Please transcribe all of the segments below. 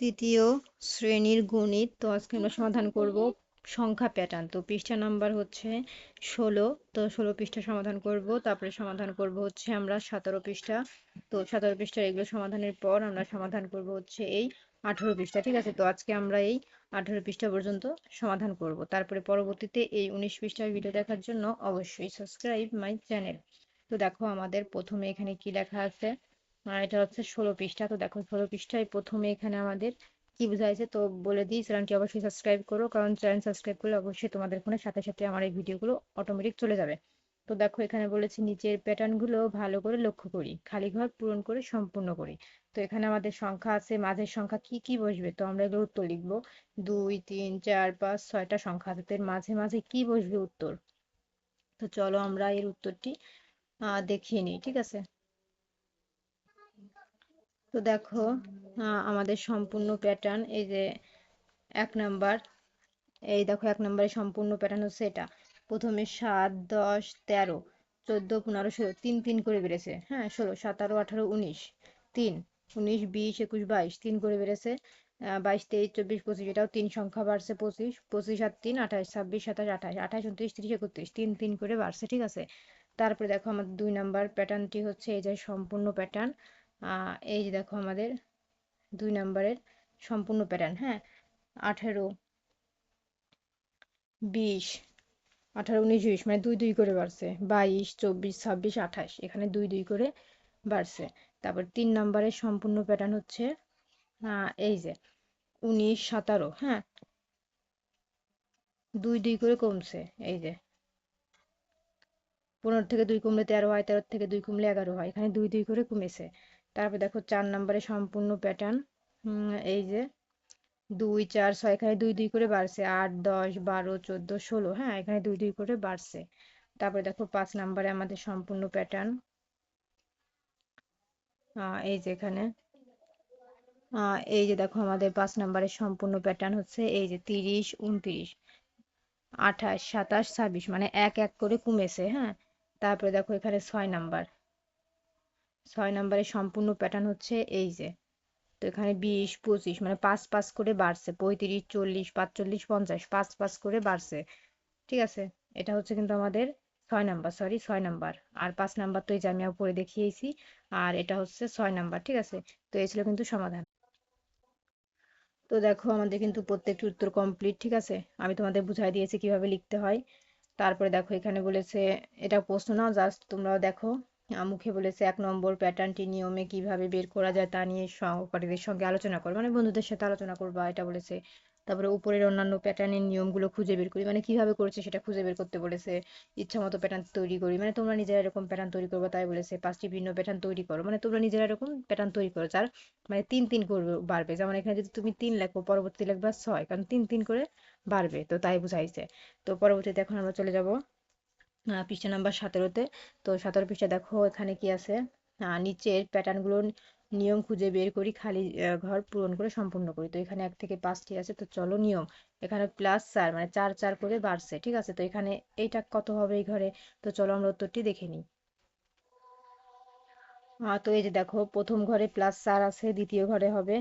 তৃতীয় শ্রেণির গণিত তো আজকে আমরা সমাধান করব সংখ্যা প্যাটার্ন তো পৃষ্ঠা নাম্বার হচ্ছে ষোলো, তো ষোলো পৃষ্ঠা সমাধান করব। তারপরে সমাধান করব হচ্ছে আমরা সতেরো পৃষ্ঠা। তো সতেরো পৃষ্ঠা এগুলো সমাধানের পর আমরা সমাধান করব হচ্ছে এই আঠেরো পৃষ্ঠা, ঠিক আছে? তো আজকে আমরা এই আঠেরো পৃষ্ঠা পর্যন্ত সমাধান করব। তারপরে পরবর্তীতে এই উনিশ পৃষ্ঠার ভিডিও দেখার জন্য অবশ্যই সাবস্ক্রাইব মাই চ্যানেল তো দেখো আমাদের প্রথমে এখানে কি লেখা আছে? এটা হচ্ছে ষোলো পৃষ্ঠা। তো দেখো ষোলো পৃষ্ঠায় প্রথমে এখানে আমাদের কি বোঝাইছে? তো বলে দিই, চ্যানেলটি অবশ্যই সাবস্ক্রাইব করো, কারণ চ্যানেল সাবস্ক্রাইব করলে অবশ্যই তোমাদের ফোনের সাথে সাথে আমার এই ভিডিওগুলো অটোমেটিক চলে যাবে। তো দেখো এখানে বলেছি, নিচের প্যাটার্নগুলো ভালো করে লক্ষ্য করি, খালি ঘর পূরণ করে সম্পূর্ণ করি। তো এখানে আমাদের সংখ্যা আছে, মাঝের সংখ্যা কি কি বসবে? তো আমরা এগুলো উত্তর লিখব। দুই, তিন, চার, পাঁচ, ছয়টা সংখ্যা আছে এর মাঝে মাঝে কি বসবে উত্তর? তো চলো আমরা এর উত্তরটি দেখিয়ে নিই, ঠিক আছে? তো দেখো আমাদের সম্পূর্ণ প্যাটার্ন এই যে এক নাম্বার এই দেখো এক নম্বরে সম্পূর্ণ প্যাটার্ন হচ্ছে এটা। প্রথমে সাত, দশ, তেরো, চোদ্দ, পনেরো, ষোলো, তিন তিন করে বেড়েছে। হ্যাঁ ষোলো, সতেরো, আঠারো, উনিশ, তিন, উনিশ, বিশ, একুশ, বাইশ, তিন করে বেড়েছে। বাইশ, তেইশ, চব্বিশ, পঁচিশ, এটাও তিন সংখ্যা বাড়ছে পঁচিশ পঁচিশ আর তিন, আঠাশ, ছাব্বিশ, সাতাশ, আঠাশ আঠাশ, উনত্রিশ, তিরিশ, একত্রিশ, তিন তিন করে বাড়ছে, ঠিক আছে? তারপরে দেখো আমাদের দুই নাম্বার প্যাটার্নটি হচ্ছে এই যে সম্পূর্ণ প্যাটার্ন এই যে দেখো আমাদের দুই নাম্বারের সম্পূর্ণ প্যাটার্ন হ্যাঁ? আঠেরো, বিশ, আঠারো, উনিশ, বিশ মানে দুই দুই করে বাড়ছে। বাইশ, চব্বিশ, ছাব্বিশ, আঠাশ, এখানে দুই দুই করে বাড়ছে। তারপর তিন নাম্বারের সম্পূর্ণ প্যাটার্ন হচ্ছে এই যে উনিশ, সতেরো হ্যাঁ? দুই দুই করে কমছে, এই যে। পনেরো থেকে দুই কমলে তেরো হয়, তেরো থেকে দুই কমলে এগারো হয়, এখানে দুই দুই করে কমেছে। তারপর দেখো চার নম্বরে সম্পূর্ণ প্যাটার্ন এই যে দুই, চার, ছয়, এখানে দুই দুই করে বাড়ছে, আট, দশ, বারো, চোদ্দ, ষোলো হ্যাঁ এখানে দুই দুই করে বাড়ছে। তারপরে দেখো পাঁচ নম্বরে আমাদের সম্পূর্ণ প্যাটার্ন এই যে এখানে এই যে দেখো আমাদের পাঁচ নম্বরের সম্পূর্ণ প্যাটার্ন হচ্ছে, এই যে তিরিশ, উনত্রিশ, আঠাশ, সাতাশ, ছাব্বিশ মানে এক এক করে কমেছে হ্যাঁ। তারপরে দেখো এখানে ছয় নাম্বার ছয় নাম্বারের সম্পূর্ণ প্যাটার্ন হচ্ছে এই যে। তো এখানে বিশ, পঁচিশ মানে পাঁচ পাঁচ করে বাড়ছে, পঁয়ত্রিশ, চল্লিশ, পাঁচচল্লিশ, পঞ্চাশ, পাঁচ পাঁচ করে বাড়ছে। ঠিক আছে? এটা হচ্ছে কিন্তু আমাদের ছয় নাম্বার সরি ছয় নাম্বার। আর পাঁচ নাম্বার তো এই যে আমি উপরে দেখিয়েছি, আর এটা হচ্ছে ছয় নাম্বার, ঠিক আছে? তো এই ছিল কিন্তু সমাধান। তো দেখো আমাদের কিন্তু প্রত্যেকটি উত্তর কমপ্লিট ঠিক আছে? আমি তোমাদের বুঝাই দিয়েছি কীভাবে লিখতে হয়। তারপরে দেখো এখানে বলেছে, এটা প্রশ্ন নাও, জাস্ট তোমরাও দেখো। মুখে বলেছে, এক নম্বর প্যাটার্নটি নিয়মে কীভাবে বের করা যায় তা নিয়ে সহপাঠীদের সঙ্গে আলোচনা করো। মানে বন্ধুদের সাথে আলোচনা করবা, এটা বলেছে। তারপরে উপরের অন্যান্য প্যাটার্নের নিয়মগুলো খুঁজে বের করি। মানে কীভাবে করেছে সেটা খুঁজে বের করতে বলেছে ইচ্ছা মতো প্যাটার্ন তৈরি করি। মানে তোমরা নিজেরা এরকম প্যাটার্ন তৈরি করব, তাই বলেছে, পাঁচটি ভিন্ন প্যাটার্ন তৈরি করো। মানে তোমরা নিজেরা এরকম প্যাটার্ন তৈরি করো, যার মানে তিন তিন করবে বাড়বে। যেমন এখানে যদি তুমি তিন লেখো, পরবর্তী লেখবা ছয়, কারণ তিন তিন করে বাড়বে, তো তাই বুঝাইছে। তো পরবর্তীতে এখন আমরা চলে যাব পৃষ্ঠা নাম্বার সতেরোতে। তো সতেরো পৃষ্ঠা দেখো, এখানে কি আছে? নিচের প্যাটার্নগুলো নিয়ম খুঁজে বের করি, খালি ঘর পূরণ করে সম্পূর্ণ করি। তো এখানে এক থেকে পাঁচটি আছে, তো চলো নিয়ম। এখানে প্লাস চার মানে চার চার করে বাড়ছে, ঠিক আছে? তো এখানে এইটা কত হবে এই ঘরে? তো চলো আমরা উত্তরটি দেখে নিই। তো এই যে দেখো, প্রথম ঘরে প্লাস চার আছে, দ্বিতীয় ঘরে হবে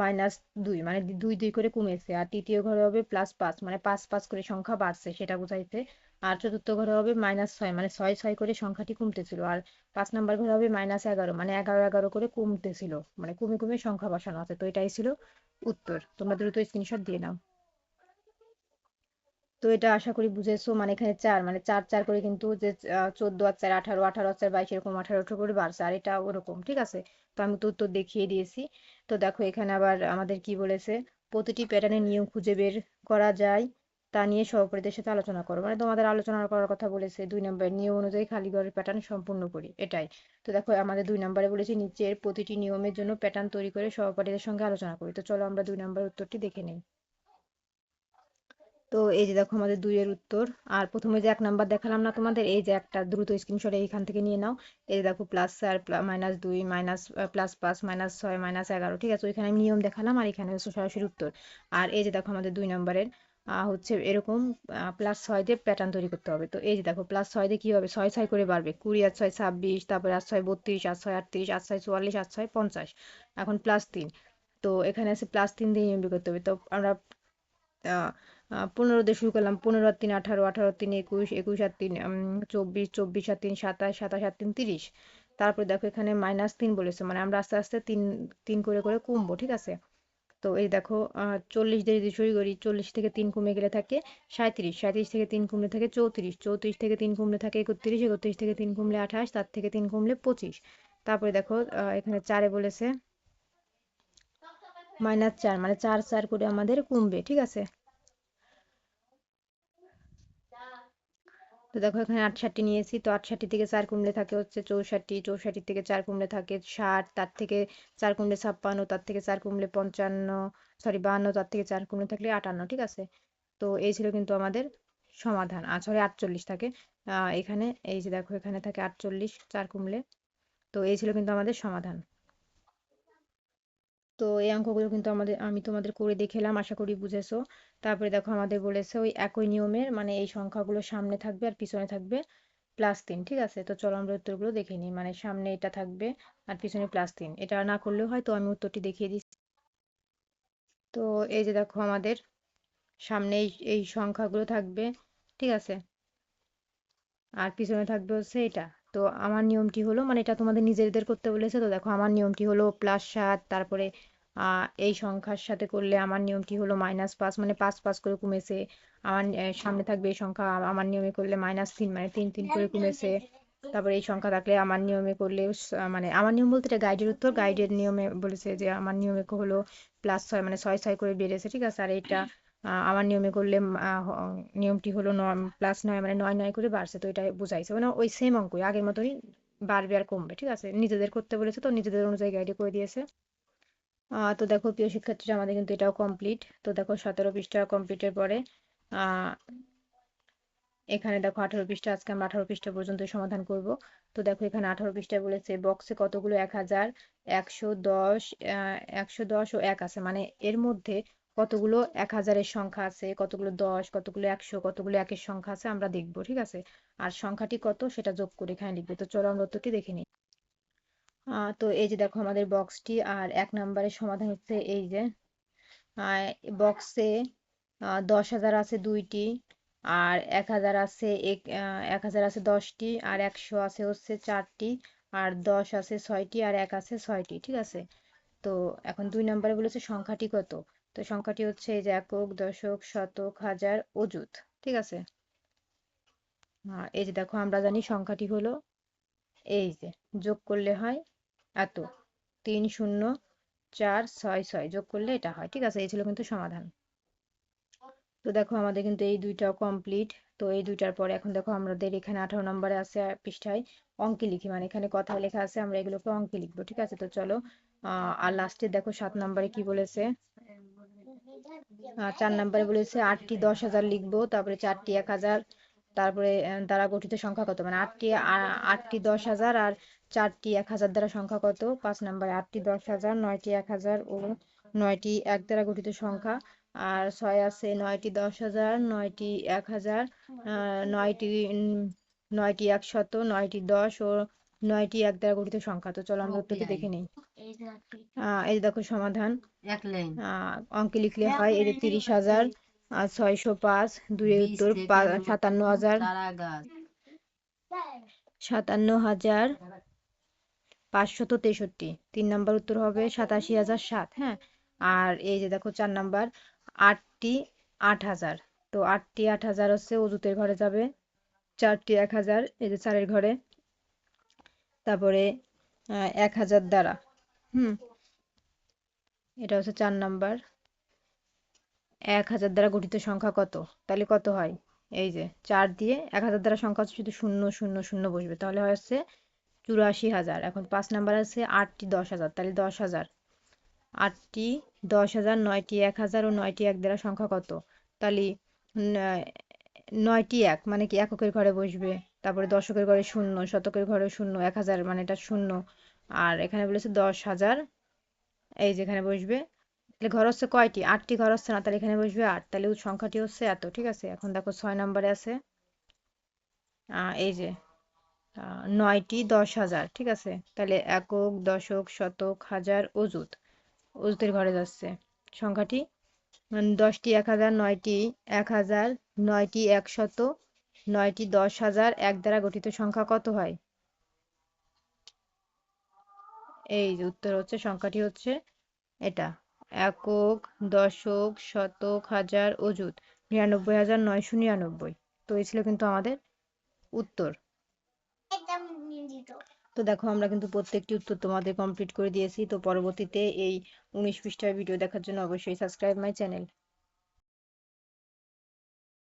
মাইনাস দুই মানে দুই দুই করে কমেছে। আর তৃতীয় ঘরে হবে প্লাস পাঁচ মানে পাঁচ পাঁচ করে সংখ্যা বাড়ছে, সেটা বোঝাইছে আর চতুর্থ ঘরে হবে মাইনাস ছয় মানে ছয় ছয় করে সংখ্যাটি কমতেছিল। আর পাঁচ নাম্বার ঘরে হবে মাইনাস এগারো মানে এগারো এগারো করে কমতেছিল। মানে কমে কমে সংখ্যা বসানো আছে। তো এটাই ছিল উত্তর। তোমরা দ্রুত স্ক্রিনশট দিয়ে নাও। তো এটা আশা করি বুঝেছ। মানে এখানে চার মানে চার চার করে কিন্তু যে চোদ্দ আর চার আঠারো আঠারো আর চার বাইশ এরকম আঠারো আঠারো করে বাড়ছে। আর এটা ওরকম, ঠিক আছে? তো আমি তো উত্তর দেখিয়ে দিয়েছি। তো দেখো এখানে আবার আমাদের কি বলেছে? প্রতিটি প্যাটার্নের নিয়ম খুঁজে বের করা যায়। তা নিয়ে সহপাঠীদের সাথে আলোচনা করো। মানে তোমাদের আলোচনা করার কথা বলেছে, দুই নম্বর নিয়ম অনুযায়ী খালি ঘরের প্যাটার্ন সম্পূর্ণ করি, এটাই। তো দেখো, আমাদের দুই নম্বরে বলেছে নিচের প্রতিটি নিয়মের জন্য প্যাটার্ন তৈরি করে সহপাঠীদের সঙ্গে আলোচনা করি। তো চলো আমরা দুই নম্বর উত্তরটি দেখে নিই। তো এই যে দেখো আমাদের দুইয়ের উত্তর, আর প্রথমে যে এক নাম্বার দেখালাম না তোমাদের, এই যে একটা দ্রুত স্ক্রিনশট এইখান থেকে নিয়ে নাও। এই যে দেখো প্লাস চার মাইনাস দুই মাইনাস প্লাস পাঁচ মাইনাস ছয় মাইনাস এগারো, ঠিক আছে? ওইখানে আমি নিয়ম দেখালাম আর এখানে হচ্ছে সরাসরি উত্তর। আর এই যে দেখো আমাদের দুই নম্বরের হচ্ছে এরকম প্লাস ছয় দিয়ে প্যাটার্ন তৈরি করতে হবে। তো এই যে দেখো প্লাস ছয় দিয়ে কি হবে ছয় ছয় করে বাড়বে? কুড়ি আর ছয় ছাব্বিশ, তারপরে আর ছয় বত্রিশ আর ছয় আটত্রিশ আর ছয় চুয়াল্লিশ আর ছয় পঞ্চাশ। এখন প্লাস তিন। তো এখানে আছে প্লাস তিন দিয়ে বের করতে হবে। তো আমরা পনেরো দিয়ে শুরু করলাম। পনেরো আর তিন, আঠারো আঠারো তিন, একুশ একুশ আর তিন চব্বিশ চব্বিশ আর তিন, সাতাশ সাতাশ আর তিন, তিরিশ। তারপরে দেখো এখানে মাইনাস তিন বলেছে। মানে আমরা আস্তে আস্তে তিন তিন করে করে কমবো, ঠিক আছে? তো এই দেখো চল্লিশ দিয়ে যদি শুরু করি, চল্লিশ থেকে তিন কমে গেলে থাকে সাঁত্রিশ সাঁত্রিশ থেকে তিন কমলে থাকে চৌত্রিশ চৌত্রিশ থেকে তিন কমলে থাকে একত্রিশ একত্রিশ থেকে তিন কমলে আঠাশ তার থেকে তিন কমলে পঁচিশ। তারপরে দেখো এখানে চারে বলেছে, মাইনাস চার মানে চার চার করে আমাদের কমবে, ঠিক আছে? তো দেখো এখানে আটষট্টি নিয়েছি, তো আটষট্টি থেকে চার কমলে থাকে হচ্ছে চৌষট্টি চৌষট্টি থেকে চার কমলে থাকে ষাট, তার থেকে চার কমলে ছাপ্পান্ন, তার থেকে চার কমলে পঞ্চান্ন সরি বাহান্ন তার থেকে চার কমলে থাকলে আটান্ন, ঠিক আছে? তো এই ছিল কিন্তু আমাদের সমাধান। আর সরি আটচল্লিশ থাকে। এখানে, এই যে দেখো এখানে থাকে আটচল্লিশ, চার কমলে তো এই ছিল কিন্তু আমাদের সমাধান। তো এই অঙ্কগুলো কিন্তু আমাদের, আমি তোমাদের করে দেখালাম, আশা করি বুঝেছ। তারপরে দেখো আমাদের বলেছে ওই একই নিয়মের মানে এই সংখ্যাগুলো সামনে থাকবে আর পিছনে থাকবে প্লাস তিন, ঠিক আছে? তো চলো আমরা উত্তরগুলো দেখে নিই মানে সামনে এটা থাকবে আর পিছনে প্লাস তিন। এটা না করলেও হয়, তো আমি উত্তরটি দেখিয়ে দিচ্ছি। তো এই যে দেখো আমাদের সামনে এই সংখ্যাগুলো থাকবে, ঠিক আছে? আর পিছনে থাকবে হচ্ছে এটা। তো আমার নিয়মটি হলো মানে এটা তোমাদের নিজেদের করতে বলেছে, তো দেখো আমার নিয়মটি হলো প্লাস সাত, তারপরে এই সংখ্যার সাথে করলে আমার নিয়মটি হলো মাইনাস পাঁচ মানে পাঁচ পাঁচ করে কমেছে। আমার সামনে থাকবে এই সংখ্যা আমার নিয়মে করলে মাইনাস তিন মানে তিন তিন করে কমেছে। তারপরে এই সংখ্যা থাকলে আমার নিয়মে করলে মানে আমার নিয়ম বলতে এটা গাইডের উত্তর। গাইডের নিয়মে বলেছে যে আমার নিয়মে হলো প্লাস ছয় মানে ছয় ছয় করে বেড়েছে, ঠিক আছে? আর এটা আমার নিয়মে করলে নিয়মটি হলো প্লাস নয় মানে নয় নয় করে বাড়ছে। তো এটা বুঝাইছে। মানে ওই সেম অঙ্কই। আগের মতোই বাড়বে আর কমবে, ঠিক আছে? নিজেদের করতে বলেছে তো, নিজেদের অনুযায়ী গাইডে করে দিয়েছে। তো দেখো প্রিয় শিক্ষার্থীরা, আমাদের কিন্তু এটাও কমপ্লিট তো দেখো সতেরো পৃষ্ঠা কমপ্লিটের পরে এখানে দেখো আঠারো পৃষ্ঠা, আজকে আমরা আঠারো পৃষ্ঠা পর্যন্ত সমাধান করব। তো দেখো এখানে আঠারো পৃষ্ঠায় বলেছে বক্সে কতগুলো? এক হাজার, একশো দশ একশো দশ ও এক আছে। মানে এর মধ্যে কতগুলো? এক হাজারের সংখ্যা আছে, কতগুলো দশ, কতগুলো একশো, কতগুলো একের সংখ্যা আছে, আমরা দেখব, ঠিক আছে? আর সংখ্যাটি কত? সেটা যোগ করে এখানে লিখবে। তো চলো আমরা উত্তরটি দেখে নিই। তো এই যে দেখো আমাদের বক্সটি আর এক নম্বরের সমাধান হচ্ছে এই যে বক্সে দশ হাজার আছে দুইটি, আর এক হাজার আছে এক হাজার আছে দশটি, আর একশো আছে হচ্ছে চারটি, আর দশ আছে ছয়টি, আর এক আছে ছয়টি, ঠিক আছে? তো এখন দুই নম্বরে বলেছে সংখ্যাটি কত? তো সংখ্যাটি হচ্ছে এই যে একক, দশক, শতক, হাজার, অযুত, ঠিক আছে? এই যে দেখো আমরা জানি সংখ্যাটি হলো এই যে, যোগ করলে হয় এত। তিন শূন্য, চার, ছয় ছয় যোগ করলে এটা হয়। ঠিক আছে, এই ছিল কিন্তু সমাধান। তো দেখো, আমাদের কিন্তু এই দুইটাও কমপ্লিট তো এই দুইটার পরে এখন দেখো, আমাদের এখানে আঠারো নম্বরে আছে পৃষ্ঠায় অঙ্কে লিখি। মানে এখানে কথা লেখা আছে, আমরা এগুলোকে অঙ্কে লিখব। ঠিক আছে, তো চলো আর লাস্টে দেখো, সাত নম্বরে কি বলেছে? চার নম্বরে বলেছে, আটটি দশ হাজার লিখব, তারপরে চারটি এক হাজার, তারপরে দ্বারা গঠিত সংখ্যা কত? মানে আটটি আটটি দশ হাজার আর চারটি এক হাজার দ্বারা সংখ্যা কত পাঁচ নম্বরে আটটি দশ হাজার নয়টি এক হাজার ও নয়টি এক দ্বারা গঠিত সংখ্যা। আর ছয় আছে নয়টি দশ হাজার নয়টি এক হাজার নয়টি নয়টি একশত নয়টি দশ ও নয়টি এক দ্বারা গঠিত সংখ্যা। তো চলো আমরা উত্তরটি দেখে নিই। এই দেখো সমাধান। অঙ্কে লিখলে হয় এদের তিরিশ হাজার আর ছয়শো পাঁচ দুই উত্তর সাতান্ন হাজার। সাতান্ন হাজার পাঁচশত তেষট্টি। তিন নাম্বার উত্তর হবে সাতাশি হাজার সাত হ্যাঁ? আর এই যে দেখো চার নাম্বার, আটটি আট হাজার। তো আটটি আট হাজার হচ্ছে অজুতের ঘরে যাবে, চারটি এক হাজার এই যে চারের ঘরে। তারপরে এক হাজার দ্বারা, হুম? এটা হচ্ছে চার নাম্বার। এক হাজার দ্বারা গঠিত সংখ্যা কত? তাহলে কত হয়? এই যে চার দিয়ে এক হাজার দ্বারা সংখ্যা হচ্ছে শুধু শূন্য শূন্য শূন্য বসবে। তাহলে হচ্ছে চুরাশি হাজার। এখন পাঁচ নাম্বার আছে আটটি দশ হাজার। তাহলে দশ হাজার। আটটি দশ হাজার, নয়টি এক হাজার ও নয়টি এক দ্বারা সংখ্যা কত? তাহলে নয়টি এক মানে কি এককের ঘরে বসবে, তারপরে দশকের ঘরে শূন্য, শতকের ঘরে শূন্য, এক হাজার মানে এটা শূন্য। আর এখানে বলেছে দশ হাজার, এই যেখানে বসবে। তাহলে ঘর হচ্ছে কয়টি? আটটি ঘর হচ্ছে না, তাহলে এখানে বসবে আট। তাহলে সংখ্যাটি হচ্ছে এত, ঠিক আছে? এখন দেখো ছয় নম্বরে আছে। এই যে নয়টি দশ হাজার, ঠিক আছে? তাহলে একক, দশক, শতক, হাজার, অযুত। অজুতের ঘরে যাচ্ছে। সংখ্যাটি? দশটি এক হাজার, নয়টি এক হাজার, নয়টি একশত নয়টি দশ হাজার এক দ্বারা গঠিত সংখ্যা কত হয়? এই উত্তর হচ্ছে, সংখ্যাটি হচ্ছে এটা। একক, দশক, শতক, হাজার, অযুত। নিরানব্বই হাজার নয়শো নিরানব্বই। তো এই ছিল কিন্তু আমাদের উত্তর। তো দেখো, আমরা কিন্তু প্রত্যেকটি উত্তর তোমাদের কমপ্লিট করে দিয়েছি। তো পরবর্তীতে এই উনিশ পৃষ্ঠার ভিডিও দেখার জন্য অবশ্যই সাবস্ক্রাইব মাই চ্যানেল